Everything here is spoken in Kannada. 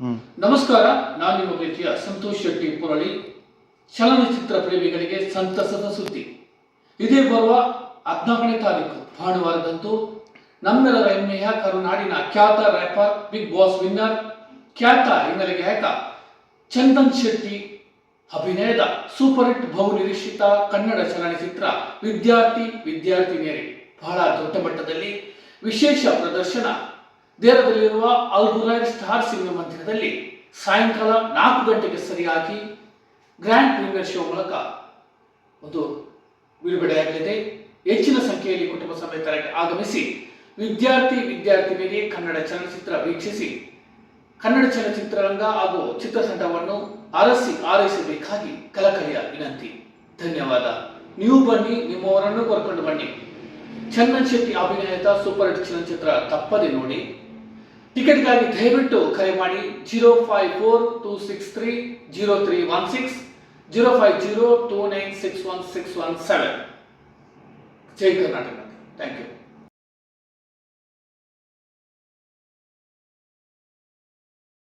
ನಮಸ್ಕಾರ, ನಾನು ನಿಮ್ಮ ಪ್ರೀತಿಯ ಸಂತೋಷ್ ಶೆಟ್ಟಿ ಪುರಳಿ, ಚಲನಚಿತ್ರ ಪ್ರೇಮಿಗಳಿಗೆ ಸಂತಸದ ಸುದ್ದಿ. ಇದೇ ಬರುವ ಹದಿನಾಲ್ಕನೇ ತಾರೀಕು, ಭಾನುವಾರದಂದು ನಮ್ಮೆಲ್ಲರ ಹೆಮ್ಮೆಯ ಕರುನಾಡಿನ ಖ್ಯಾತ ರ್ಯಾಪರ್ ಬಿಗ್ ಬಾಸ್ ವಿನ್ನರ್ ಖ್ಯಾತ ಹಿನ್ನೆಲೆ ಗಾಯಕ ಚಂದನ್ ಶೆಟ್ಟಿ ಅಭಿನಯದ ಸೂಪರ್ ಹಿಟ್ ಬಹು ನಿರೀಕ್ಷಿತ ಕನ್ನಡ ಚಲನಚಿತ್ರ ವಿದ್ಯಾರ್ಥಿ ವಿದ್ಯಾರ್ಥಿನಿಯರಿಗೆ ಬಹಳ ದೊಡ್ಡ ಮಟ್ಟದಲ್ಲಿ ವಿಶೇಷ ಪ್ರದರ್ಶನ ದೇರದಲ್ಲಿರುವ ಅಲ್ಗುರೈರ್ ಸ್ಟಾರ್ ಸಿನಿಮಾ ಮಂದಿರದಲ್ಲಿ ಸಾಯಂಕಾಲ ನಾಲ್ಕು ಗಂಟೆಗೆ ಸರಿಯಾಗಿ ಗ್ರ್ಯಾಂಡ್ ಪ್ರೀಮಿಯರ್ ಶೋ ಮೂಲಕ ಒಂದು ಬಿಡುಗಡೆಯಾಗಲಿದೆ. ಹೆಚ್ಚಿನ ಸಂಖ್ಯೆಯಲ್ಲಿ ಕುಟುಂಬ ಸಮೇತರಾಗಿ ಆಗಮಿಸಿ ವಿದ್ಯಾರ್ಥಿ ವಿದ್ಯಾರ್ಥಿನಿಗೆ ಕನ್ನಡ ಚಲನಚಿತ್ರ ವೀಕ್ಷಿಸಿ. ಕನ್ನಡ ಚಲನಚಿತ್ರರಂಗ ಹಾಗೂ ಚಿತ್ರತಂಡವನ್ನು ಅರಸಿ ಆರೈಸಬೇಕಾಗಿ ಕಲಕಲಿಯ ವಿನಂತಿ. ಧನ್ಯವಾದ. ನೀವು ಬನ್ನಿ, ನಿಮ್ಮವರನ್ನು ಕರ್ಕೊಂಡು ಬನ್ನಿ. ಚಂದನ್ ಶೆಟ್ಟಿ ಅಭಿನಯದ ಸೂಪರ್ ಹಿಟ್ ಚಲನಚಿತ್ರ ತಪ್ಪದೆ ನೋಡಿ. ಟಿಕೆಟ್ಗಾಗಿ ದಯವಿಟ್ಟು ಕರೆ ಮಾಡಿ zero five four two six three zero three one six zero five zero two nine six one six one seven Jai Karnataka thank you